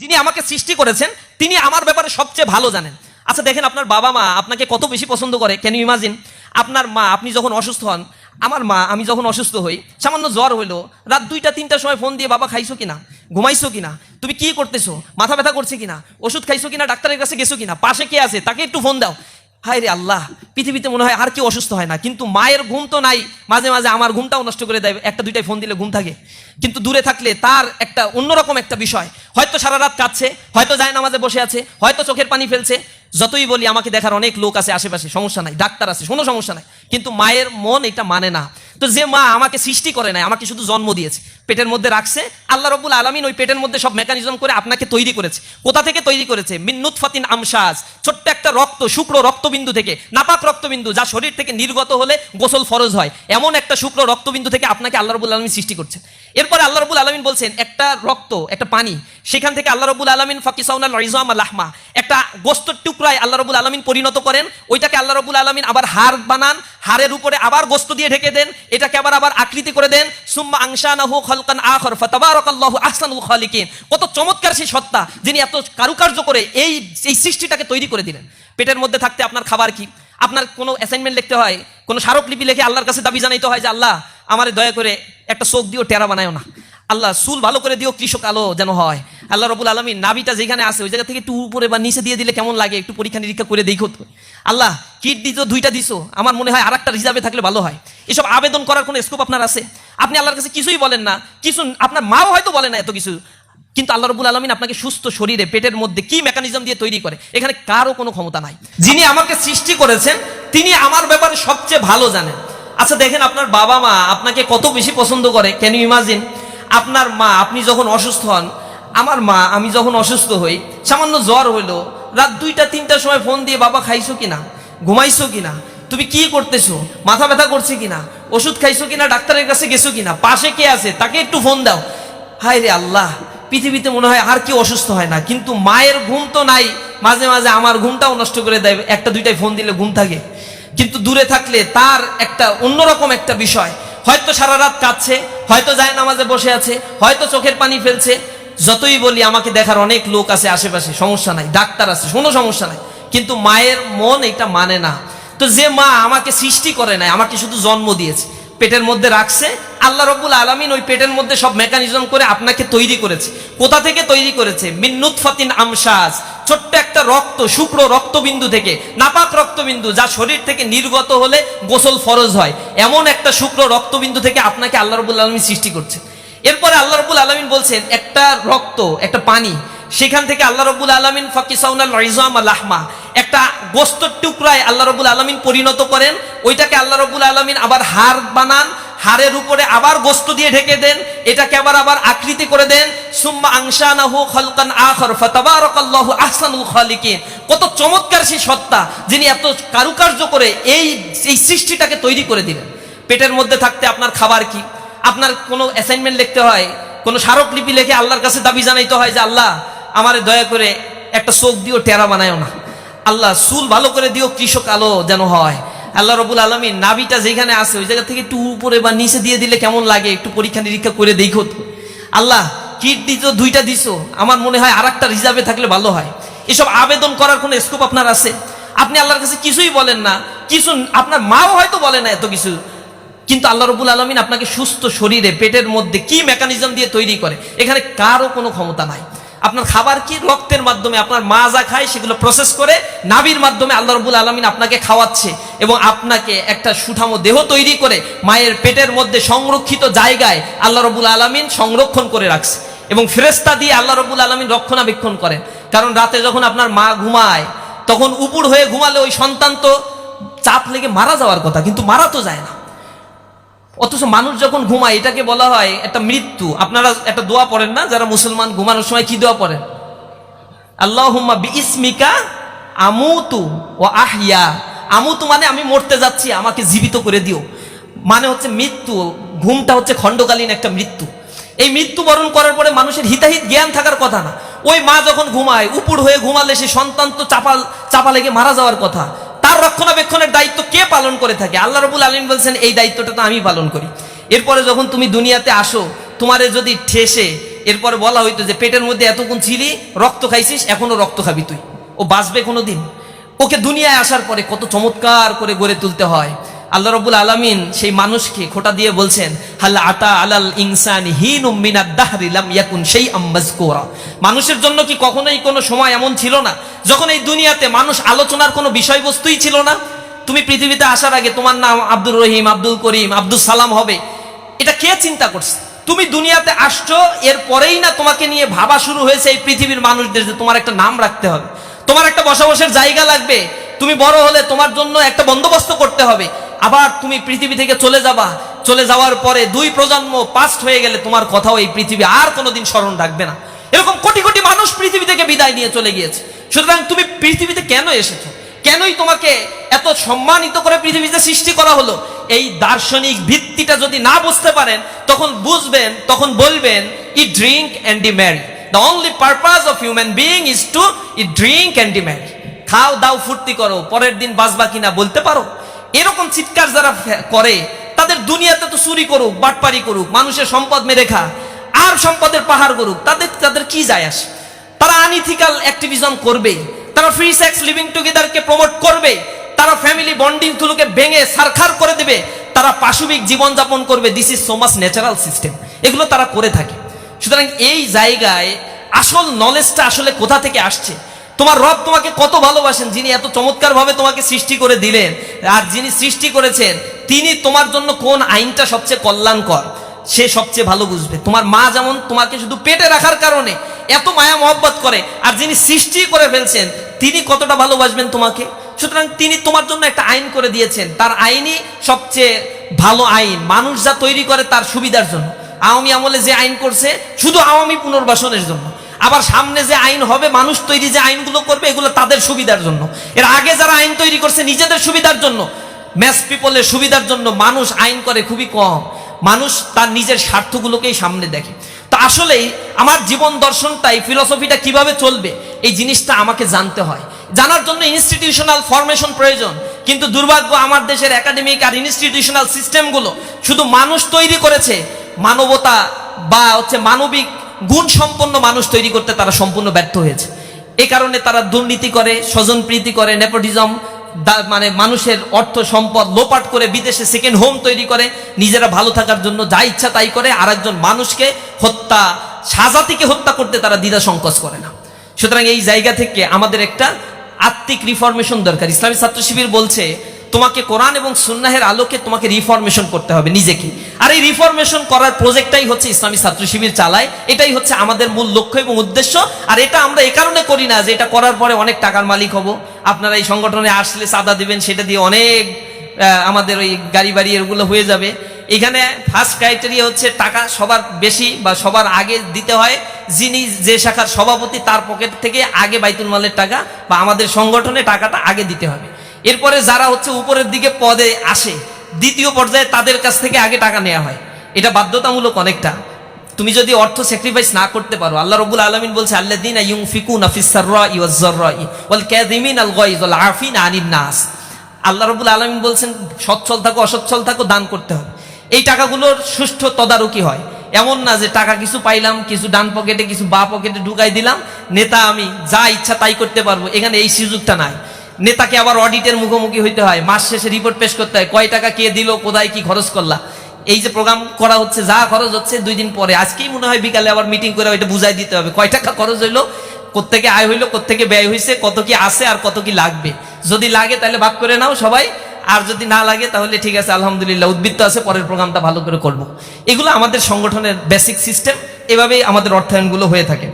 যিনি আমাকে সৃষ্টি করেছেন, তিনি আমার ব্যাপারে সবচেয়ে ভালো জানেন। আচ্ছা দেখেন আপনার বাবা মা আপনাকে কত বেশি পছন্দ করে। ক্যান ইমাজিন আপনার মা, আপনি যখন অসুস্থ হন, আমার মা, আমি যখন অসুস্থ হই, সামান্য জ্বর হইল, রাত দুইটা, তিনটার সময় ফোন দিয়ে, বাবা, খাইছো কিনা? ঘুমাইছো কিনা? তুমি কি করতেছো? মাথা ব্যথা করছে কিনা? ওষুধ খাইছো কিনা? ডাক্তারের কাছে গেছো কিনা? পাশে কে আছে? তাকে একটু ফোন দাও। হায় রে আল্লাহ, পৃথিবীতে মনে হয় আর কেউ অসুস্থ হয় না। কিন্তু মায়ের ঘুম তো নাই, মাঝে মাঝে আমার ঘুমটাও নষ্ট করে দেয়, একটা দুইটাই ফোন দিলে ঘুম থাকে। কিন্তু দূরে থাকলে তার একটা অন্যরকম একটা বিষয়। হয়তো সারা রাত কাঁদছে, হয়তো যায় নামাজে বসে আছে, হয়তো চোখের পানি ফেলছে যতই বলি, আমাকে দেখার অনেক লোক আছে আশেপাশে, সমস্যা নাই, ডাক্তার আছে, কোনো সমস্যা নাই। কিন্তু মায়ের মন এটা মানে না। তো যে মা আমাকে সৃষ্টি করে নাই, আমাকে শুধু জন্ম দিয়েছে, পেটের মধ্যে রাখছে, আল্লাহ রবুল আলমিন ওই পেটের মধ্যে সব মেকানিজম করে আপনাকে তৈরি করেছে। কোথা থেকে তৈরি করেছে? মিন্নুত ফাতিন আমসাজ ছোট্ট একটা রক্ত শুক্র রক্তবিন্দু থেকে, নাপাক রক্তবিন্দু, যা শরীর থেকে নির্গত হলে গোসল ফরজ হয়। এমন একটা শুক্র রক্তবিন্দু থেকে আপনাকে আল্লাহ রবুল আলমিন সৃষ্টি করছে। এরপরে আল্লাহ রবুল আলমিন বলছেন, একটা রক্ত, একটা পানি, সেখান থেকে আল্লাহ রবুল আলমিন ফাকিসাউনাল রিজাম লাহমা একটা গোস্তর টুকরায় আল্লাহ রবুল আলমিন পরিণত করেন, ওইটাকে আল্লাহ রবুল আলমিন আবার হাড় বানান, হাড়ের উপরে আবার গোস্ত দিয়ে ঢেকে দেন, এটাকে আবার আবার আকৃতি করে দেন, সুম্মা আংশানাহু খলকান আখর, ফাতাবারাকাল্লাহু আহসানুল খালিকিন। কত চমৎকার সেই সত্তা, যিনি এত কারুকার্য করে এই এই সৃষ্টিটাকে তৈরি করে দিলেন। পেটের মধ্যে থাকতে আপনার খাবার কি? আপনার কোনো অ্যাসাইনমেন্ট লিখতে হয়, কোনো স্মারকলিপি লিখে আল্লাহর কাছে দাবি জানাইতে হয় যে, আল্লাহ, আমার দয়া করে একটা চোখ দিও, টেরা বানায় না। আল্লাহ, চুল ভালো করে দিও, কৃষক আলো যেন হয়। আল্লাহ রবুল আলমী নাবিটা যেখানে আছে, ওই জায়গা থেকে একটু উপরে বা নিচে দিয়ে দিলে কেমন লাগে? একটু পরীক্ষা নিরীক্ষা করে দেখো তো। আল্লাহ কিট দিত দুইটা দিছো। আমার মনে হয় আর একটা রিজার্ভে থাকলে ভালো হয়। এসব আবেদন করার কোনো স্কোপ আপনার আছে? আপনি আল্লাহর কাছে কিছুই বলেন না। কিছু, আপনার মাও হয়তো বলে না এত কিছু। কিন্তু আল্লাহ রবুল আলমিন আপনাকে সুস্থ শরীরে, পেটের মধ্যে কি মেকানিজম দিয়ে তৈরি করে, এখানে কারও কোনো ক্ষমতা নাই। যিনি আমাকে সৃষ্টি করেছেন, তিনি আমার ব্যাপারে সবচেয়ে ভালো জানেন। আচ্ছা দেখেন আপনার বাবা মা আপনাকে কত বেশি পছন্দ করে। ক্যান ইউ ইমাজিন আপনার মা, আপনি যখন অসুস্থ হন আমার মা, আমি যখন অসুস্থ হই, সামান্য জ্বর হইল, রাত দুইটা, তিনটার সময় ফোন দিয়ে, বাবা, খাইছো কিনা? ঘুমাইছো কিনা? তুমি কি করতেছো? মাথা ব্যথা করছে কিনা? ওষুধ খাইছো কিনা? ডাক্তারের কাছে গেছো কিনা? পাশে কে আছে? তাকে একটু ফোন দাও। হায় রে আল্লাহ, পৃথিবীতে মনে হয় আর কেউ অসুস্থ হয় না, কিন্তু মায়ের ঘুম তো নাই। মাঝে মাঝে আমার ঘুমটাও নষ্ট করে দেয়, একটা দুইটাই ফোন দিলে ঘুম থাকে। কিন্তু দূরে থাকলে তার একটা অন্যরকম একটা বিষয়। হয়তো সারা রাত কাঁদছে, হয়তো যায় নামাজে বসে আছে, হয়তো চোখের পানি ফেলছে যতই বলি, আমাকে দেখার অনেক লোক আছে আশেপাশে, সমস্যা নাই, ডাক্তার আছে, কোনো সমস্যা নাই। কিন্তু মায়ের মন এটা মানে না। তো যে মা আমাকে সৃষ্টি করে নাই, আমাকে শুধু জন্ম দিয়েছে, পেটের মধ্যে রাখছে, আল্লাহ রব্বুল আলমিন ওই পেটের মধ্যে সব মেকানিজম করে আপনাকে তৈরি করেছে। কোথা থেকে তৈরি করেছে? মিন্নুত ফাতিন আমসাজ ছোট্ট একটা রক্ত শুক্র রক্তবিন্দু থেকে, নাপাক রক্তবিন্দু, যা শরীর থেকে নির্গত হলে গোসল ফরজ হয়। এমন একটা শুক্র রক্তবিন্দু থেকে আপনাকে আল্লাহ রবুল আলমিন সৃষ্টি করছে। এরপরে আল্লাহ রবুল আলমিন বলছেন, একটা রক্ত, একটা পানি, সেখান থেকে আল্লাহ রবুল আলমিন ফাকিসাউনাল রিজাম লাহমা, একটা গোস্তর টুকরায় আল্লাহ রবুল আলমিন পরিণত করেন, ওইটাকে আল্লাহ রবুল আলমিন আবার হার বানান, হাড়ের উপরে আবার গোস্ত দিয়ে ঢেকে দেন, এটাকে আবার আবার আকৃতি করে দেন, সুম্মা আংশানাহু খলকান আখর, ফাতাবারাকাল্লাহু আহসানুল খালিকিন। কত চমৎকার সেই সত্তা, যিনি এত কারুকার্য করে এই এই সৃষ্টিটাকে তৈরি করে দিলেন। পেটের মধ্যে থাকতে আপনার খাবার কি? আপনার কোনো অ্যাসাইনমেন্ট লিখতে হয়, কোনো স্মারকলিপি লিখে আল্লাহর কাছে দাবি জানাইতে হয় যে, আল্লাহ, আমারে দয়া করে একটা চোখ দিও, টেরা বানায়ও না। আল্লাহ, চুল ভালো করে দিও, কৃষক আলো যেন হয়। আল্লাহ রবুল আলমী নাবিটা যেখানে আছে, ওই জায়গা থেকে একটু উপরে বা নিচে দিয়ে দিলে কেমন লাগে? একটু পরীক্ষা নিরীক্ষা করে দেখো তো। আল্লাহ, কিট দিছো, দুইটা দিছো, আমার মনে হয় আর একটা রিজার্ভে থাকলে ভালো হয়। এসব আবেদন করার কোনো স্কোপ আপনার আছে? আপনি আল্লাহর কাছে কিছুই বলেন না, কিছু, আপনার মাও হয়তো বলে না এত কিছু। কিন্তু আল্লাহ রবুল আলমিন আপনাকে সুস্থ শরীরে, পেটের মধ্যে কি মেকানিজম দিয়ে তৈরি করে, এখানে কারও কোনো ক্ষমতা নাই। আপনার খাবার কি রক্তের মাধ্যমে, আপনার মা যা খায় সেগুলো প্রসেস করে নাবির মাধ্যমে আল্লাহ রবুল আলমিন আপনাকে খাওয়াচ্ছে এবং আপনাকে একটা সুঠামো দেহ তৈরি করে, মায়ের পেটের মধ্যে সংরক্ষিত জায়গায় আল্লাহ রবুল আলমিন সংরক্ষণ করে রাখছে এবং ফেরেস্তা দিয়ে আল্লাহ রবুল আলমিন রক্ষণাবেক্ষণ করেন। কারণ রাতে যখন আপনার মা ঘুমায়, তখন উপুর হয়ে ঘুমালে ওই সন্তান তো চাপ লেগে মারা যাওয়ার কথা, কিন্তু মারা তো যায় না। অথচ মানুষ যখন ঘুমায়, এটাকে বলা হয় একটা মৃত্যু। আপনারা একটা দোয়া পড়েন না? যারা মুসলমান ঘুমানোর সময় কি দোয়া পড়েন? আল্লাহ ইসমিকা আমুতু ও আহিয়া আমুতু মানে আমি মরতে যাচ্ছি, আমাকে জীবিত করে দিও। মানে হচ্ছে মৃত্যু, ঘুমটা হচ্ছে খণ্ডকালীন একটা মৃত্যু। এই মৃত্যু বরণ করার পরে মানুষের হিতাহিত জ্ঞান থাকার কথা না। ওই মা যখন ঘুমায় উপুর হয়ে ঘুমালে সে সন্তান তো চাপাল চাপা লেগে মারা যাওয়ার কথা। রক্ষণাবেক্ষণের দায়িত্ব কে পালন করে থাকে? আল্লাহ রবুল আলম বলছেন, এই দায়িত্বটা তো আমি পালন করি। এরপরে যখন তুমি দুনিয়াতে আসো, তোমারে যদি ঠেসে, এরপরে বলা হইতো যে, পেটের মধ্যে এতক্ষণ ছিলি রক্ত খাইছিস, এখনও রক্ত খাবি তুই। ও বাঁচবে কোনো দিন ওকে দুনিয়ায় আসার পরে কত চমৎকার করে গড়ে তুলতে হয়। আল্লাহ রবুল আলমিন সেই মানুষকে খোটা দিয়ে বলছেন হাল্লা আতা আলাল ইনসান হিন ইয়াকুন সেই আম্বাজ কোরা মানুষের জন্য কি কখনোই কোনো সময় এমন ছিল না? যখন এই দুনিয়াতে মানুষ আলোচনার কোনো বিষয়বস্তুই ছিল না? তুমি পৃথিবীতে আসার আগে তোমার নাম আব্দুর রহিম, আব্দুল করিম আব্দুল সালাম হবে। এটা কে চিন্তা করছে? তুমি দুনিয়াতে আসছো, এর পরেই না তোমাকে নিয়ে ভাবা শুরু হয়েছে এই পৃথিবীর মানুষদের যে তোমার একটা নাম রাখতে হবে। তোমার একটা বসবাসের জায়গা লাগবে। তুমি বড় হলে তোমার জন্য একটা বন্দোবস্ত করতে হবে। আবার তুমি পৃথিবী থেকে চলে যাবা। চলে যাওয়ার পরে দুই প্রজন্ম পাস্ট হয়ে গেলে তোমার কথাও এই পৃথিবী আর কোনোদিন স্মরণ রাখবে না। এরকম কোটি কোটি মানুষ পৃথিবী থেকে বিদায় নিয়ে চলে গিয়েছে। সুতরাং তুমি পৃথিবীতে কেন এসেছ? কেনই তোমাকে এত সম্মানিত করে পৃথিবীতে সৃষ্টি করা হলো? এই দার্শনিক ভিত্তিটা যদি না বুঝতে পারেন, তখন বুঝবেন, তখন বলবেন, eat drink and be merry. The only purpose of human being is to eat drink and be merry. খাও, দাও, ফুর্তি করো, পরের দিন বাঁচবা কিনা বলতে পারো? এরকম চিৎকার যারা করে, তাদের দুনিয়াতে তো চুরি করুক, বাটপারি করুক, মানুষের সম্পদ মেরে খা, আর সম্পদের পাহাড় করুক, তাদের তাদের কি যায় আসে? তারা আনইথিক্যাল অ্যাক্টিভিজম করবে, তারা ফ্রি সেক্স লিভিং টুগেদারকে প্রমোট করবে, তারা ফ্যামিলি বন্ডিং গুলোকে ভেঙে সারখার করে দেবে, তারা পাশবিক জীবনযাপন করবে this is so much natural system এগুলো তারা করে থাকে। সুতরাং এই জায়গায় আসল নলেজটা আসলে কোথা থেকে আসছে? তোমার রব তোমাকে কত ভালোবাসেন, যিনি এত চমৎকার ভাবে তোমাকে সৃষ্টি করে দিলেন, আর যিনি সৃষ্টি করেছেন, তিনি তোমার জন্য কোন আইনটা সবচেয়ে কল্যাণকর? সে সবচেয়ে ভালো বুঝবে। তোমার মা যেমন তোমাকে শুধু পেটে রাখার কারণে এত মায়া মহব্বত করে, আর যিনি সৃষ্টি করে ফেলছেন, তিনি কতটা ভালোবাসবেন তোমাকে? সুতরাং তিনি তোমার জন্য একটা আইন করে দিয়েছেন। তার আইনই সবচেয়ে ভালো আইন। মানুষ যা তৈরি করে তার সুবিধার জন্য। আওয়ামী আমলে যে আইন করছে, শুধু আওয়ামী পুনর্বাসনের জন্য। আবার সামনে যে আইন হবে, মানুষ তৈরি যে আইনগুলো করবে, এগুলো তাদের সুবিধার জন্য। এর আগে যারা আইন তৈরি করছে, নিজেদের সুবিধার জন্য। ম্যাস পিপলের সুবিধার জন্য মানুষ আইন করে খুবই কম। মানুষ তার নিজের স্বার্থগুলোকেই সামনে দেখে। তো আসলেই আমার জীবন দর্শনটাই ফিলসফিটা কীভাবে চলবে, এই জিনিসটা আমাকে জানতে হয়। জানার জন্য ইনস্টিটিউশনাল ফরমেশন প্রয়োজন। কিন্তু দুর্ভাগ্য, আমার দেশের একাডেমিক আর ইনস্টিটিউশনাল সিস্টেমগুলো শুধু মানুষ তৈরি করেছে, মানবতা বা হচ্ছে মানবিক গুণ সম্পন্ন মানুষ তৈরি করতে তারা সম্পূর্ণ ব্যর্থ হয়েছে। এ কারণে তারা দুর্নীতি করে, স্বজনপ্রীতি করে, নেপোটিজম মানে মানুষের অর্থ সম্পদ লোপাট করে বিদেশে সেকেন্ড হোম তৈরি করে, নিজেরা ভালো থাকার জন্য যা ইচ্ছা তাই করে আর একজন মানুষকে হত্যা, সাজাতিকে হত্যা করতে তারা দ্বিধা সংকোচ করে না। সুতরাং এই জায়গা থেকে আমাদের একটা আত্মিক রিফরমেশন দরকার। ইসলামী ছাত্র শিবির বলছে তোমাকে কোরআন এবং সুন্নাহের আলোকে তোমাকে রিফরমেশন করতে হবে নিজেকে। আর এই রিফরমেশন করার প্রজেক্টটাই হচ্ছে ইসলামী ছাত্র শিবির চালায়। এটাই হচ্ছে আমাদের মূল লক্ষ্য এবং উদ্দেশ্য। আর এটা আমরা এ কারণে করি না যে এটা করার পরে অনেক টাকার মালিক হব। আপনারা এই সংগঠনে আসলে চাঁদা দিবেন, সেটা দিয়ে অনেক আমাদের ওই গাড়ি বাড়ি এগুলো হয়ে যাবে। এখানে ফার্স্ট ক্রাইটেরিয়া হচ্ছে টাকা সবার বেশি বা সবার আগে দিতে হয়। যিনি যে শাখার সভাপতি তার পকেট থেকে আগে বাইতুল মালের টাকা বা আমাদের সংগঠনে টাকাটা আগে দিতে হবে। এরপরে যারা হচ্ছে উপরের দিকে পদে আসে, দ্বিতীয় পর্যায়ে তাদের কাছ থেকে আগে টাকা নেওয়া হয়। এটা বাধ্যতামূলক অনেকটা। তুমি যদি অর্থ স্যাক্রিফাইস না করতে পারো, আল্লাহ রবুল আলমিন বলছে আল্লাহ দিন নাস। আল্লাহ রবুল আলমিন বলছেন, সচ্ছল থাকো, অসচ্ছল থাকো, দান করতে হবে। এই টাকাগুলোর সুষ্ঠু তদারকি হয়। এমন না যে টাকা কিছু পাইলাম, কিছু ডান পকেটে, কিছু বা পকেটে ঢুকাই দিলাম, নেতা আমি যা ইচ্ছা তাই করতে পারব। এখানে এই সুযোগটা নাই। নেতাকে আবার অডিটের মুখোমুখি হইতে হয়। মাস শেষে রিপোর্ট পেশ করতে হয়। কয় টাকা কে দিল কোথায় কি খরচ করলা? এই যে প্রোগ্রাম করা হচ্ছে, যা খরচ হচ্ছে, দুই দিন পরে। আজকেই মনে হয় বিকালে আবার মিটিং করে ওইটা বুঝাই দিতে হবে। কয় টাকা খরচ হইল, কোত্থেকে আয় হইল, কোত্থেকে ব্যয় হয়েছে কত কি আছে আর কত কি লাগবে? যদি লাগে তাহলে ভাগ করে নাও সবাই, আর যদি না লাগে তাহলে ঠিক আছে, আলহামদুলিল্লাহ, উদ্বৃত্ত আছে, পরের প্রোগ্রামটা ভালো করে করব। এগুলো আমাদের সংগঠনের বেসিক সিস্টেম এভাবেই আমাদের অর্থায়নগুলো হয়ে থাকে।